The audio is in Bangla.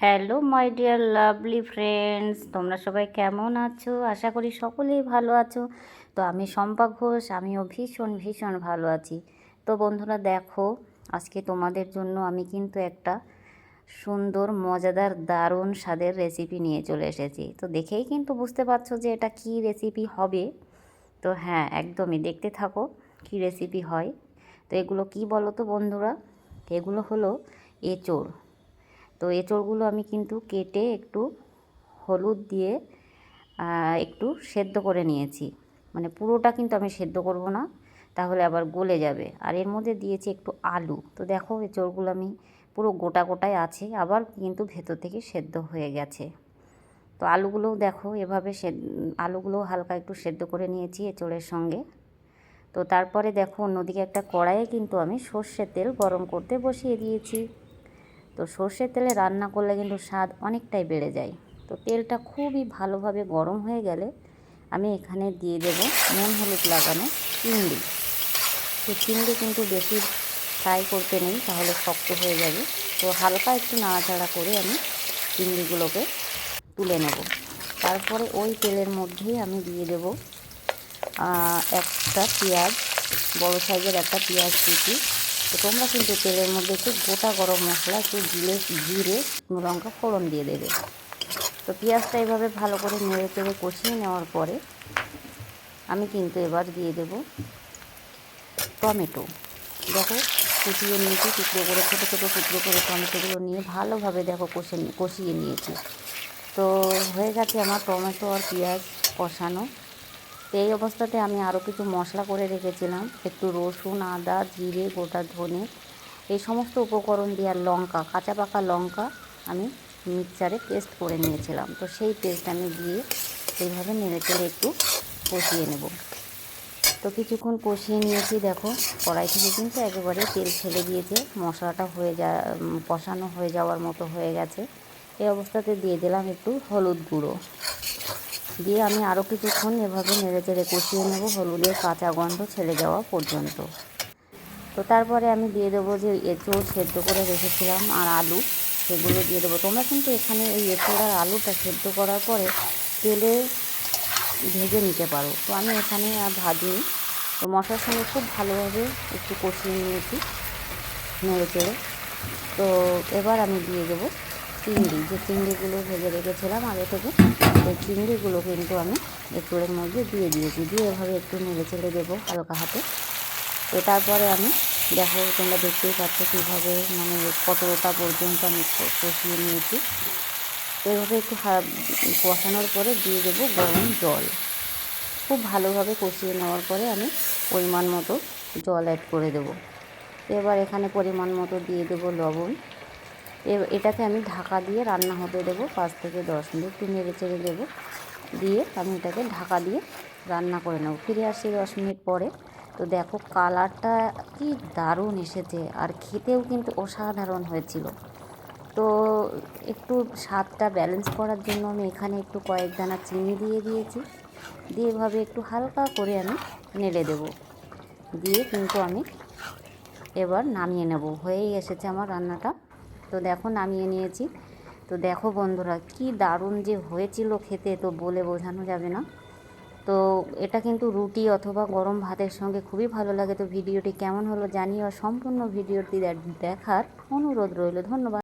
Hello, my dear lovely friends, তোমরা সবাই কেমন আছো? আশা করি সকলেই ভালো আছো। তো আমি শম্পা ঘোষ, আমিও ভীষণ ভীষণ ভালো আছি। তো বন্ধুরা দেখো, আজকে তোমাদের জন্য আমি কিন্তু একটা সুন্দর, মজাদার, দারুণ স্বাদের রেসিপি নিয়ে চলে এসেছি। তো দেখেই কিন্তু বুঝতে পারছ যে এটা কি রেসিপি হবে। তো হ্যাঁ একদমই দেখতে থাকো কি রেসিপি হয়। তো এগুলো কি বলো তো বন্ধুরা? এগুলো হলো এঁচড়। তো এঁচড়গুলো আমি কিন্তু কেটে একটু হলুদ দিয়ে একটু সেদ্ধ করে নিয়েছি। মানে পুরোটা কিন্তু আমি সেদ্ধ করব না, তাহলে আবার গলে যাবে। আর এর মধ্যে দিয়েছি একটু আলু। তো দেখো এঁচড়গুলো আমি পুরো গোটা গোটায় আছে, আবার কিন্তু ভেতর থেকে সেদ্ধ হয়ে গেছে। তো আলুগুলোও দেখো এভাবে সে, আলুগুলোও হালকা একটু সেদ্ধ করে নিয়েছি এঁচড়ের সঙ্গে। তো তারপরে দেখো অন্যদিকে একটা কড়াইয়ে কিন্তু আমি সর্ষের তেল গরম করতে বসিয়ে দিয়েছি। তো সর্ষের তেলে রান্না করলে কিন্তু স্বাদ অনেকটাই বেড়ে যায়। তো তেলটা খুবই ভালোভাবে গরম হয়ে গেলে আমি এখানে দিয়ে দেব নুন হলুদ লাগানো চিংড়ি। তো চিংড়ি কিন্তু বেশি ফ্রাই করতে নেই, তাহলে শক্ত হয়ে যাবে। তো হালকা একটু নাড়াচাড়া করে আমি চিংড়িগুলোকে তুলে নেব। তারপরে ওই তেলের মধ্যেই আমি দিয়ে দেব একটা পেঁয়াজ, বড় সাইজের একটা পেঁয়াজ কুচি। তো তোমরা কিন্তু তেলের মধ্যে একটু গোটা গরম মশলা, একটু জিরে জিরে লঙ্কা, ফোড়ন দিয়ে দেবে। তো পেঁয়াজটা এভাবে ভালো করে নেড়ে চেড়ে কষিয়ে নেওয়ার পরে আমি কিন্তু এবার দিয়ে দেব টমেটো। দেখো কুচিয়ে নিয়েছি, টুকরো করে, ছোটো ছোটো টুকরো করে টমেটোগুলো নিয়ে ভালোভাবে দেখো কষে কষিয়ে নিয়েছি। তো হয়ে গেছে আমার টমেটো আর পেঁয়াজ কষানো। তো এই অবস্থাতে আমি আরও কিছু মশলা করে রেখেছিলাম। একটু রসুন, আদা, জিরে, গোটা ধনে। এই সমস্ত উপকরণ দিয়ে লঙ্কা, কাঁচা পাকা লঙ্কা আমি মিক্সারে পেস্ট করে নিয়েছিলাম। তো সেই পেস্ট আমি দিয়ে এইভাবে নেড়ে চেড়ে একটু কষিয়ে নেব। তো কিছুক্ষণ কষিয়ে নিয়েছি, দেখো। কড়াই থেকে কিন্তু একেবারে তেল ছেড়ে দিয়েছে। মশলাটা হয়ে যা কষানো হয়ে যাওয়ার মতো হয়ে গেছে। এই অবস্থাতে দিয়ে দিলাম একটু হলুদ গুঁড়ো। দিয়ে আমি আরও কিছুক্ষণ এভাবে নেড়ে চেড়ে কষিয়ে নেব হলুদের কাঁচা গন্ধ ছেড়ে যাওয়া পর্যন্ত। তো তারপরে আমি দিয়ে দেবো যে এঁচড় সেদ্ধ করে রেখেছিলাম আর আলু, সেগুলো দিয়ে দেবো। তোমরা কিন্তু এখানে এই এঁচড় আর আলুটা সেদ্ধ করার পরে তেলে ভেজে নিতে পারো। তো আমি এখানে আর ভাজিনি। তো মশলার সঙ্গে খুব ভালোভাবে একটু কষিয়ে নিয়েছি নেড়ে চেড়ে। তো এবার আমি দিয়ে দেবো চিংড়ি, যে চিংড়িগুলো ভেজে রেখেছিলাম আগে থেকে, সেই চিংড়িগুলো কিন্তু আমি এঁচড়ের মধ্যে দিয়ে দিয়েছি। দিয়ে এভাবে একটু নেড়ে চেড়ে দেবো হালকা হাতে। তো তারপরে আমি দেখো তোমরা দেখতেই পাচ্ছ কীভাবে মানে কতটা পর্যন্ত আমি কষিয়ে নিয়েছি। তো এভাবে একটু কষানোর পরে দিয়ে দেবো গরম জল। খুব ভালোভাবে কষিয়ে নেওয়ার পরে আমি পরিমাণ মতো জল অ্যাড করে দেবো। এবার এখানে পরিমাণ মতো দিয়ে দেবো লবণ। এটাকে আমি ঢাকা দিয়ে রান্না হতে দেবো পাঁচ থেকে দশ মিনিট। একটু নেড়ে চেড়ে দেবো। দিয়ে আমি এটাকে ঢাকা দিয়ে রান্না করে নেব। ফিরে আসি দশ মিনিট পরে। তো দেখো কালারটা কি দারুণ এসেছে। আর খেতেও কিন্তু অসাধারণ হয়েছিল। তো একটু স্বাদটা ব্যালেন্স করার জন্য আমি এখানে একটু কয়েক দানা চিনি দিয়ে দিয়েছি। দিয়ে এভাবে একটু হালকা করে আমি নেড়ে দেব। দিয়ে কিন্তু আমি এবার নামিয়ে নেব। হয়েই এসেছে আমার রান্নাটা। তো দেখো নামিয়ে নিয়েছি। তো দেখো বন্ধুরা কি দারুণ যে হয়েছিল খেতে, তো বলে বোঝানো যাবে না। তো এটা কিন্তু রুটি অথবা গরম ভাতের সঙ্গে খুবই ভালো লাগে। তো ভিডিওটি কেমন হলো জানিও। সম্পূর্ণ ভিডিওটি দেখার অনুরোধ রইল। ধন্যবাদ।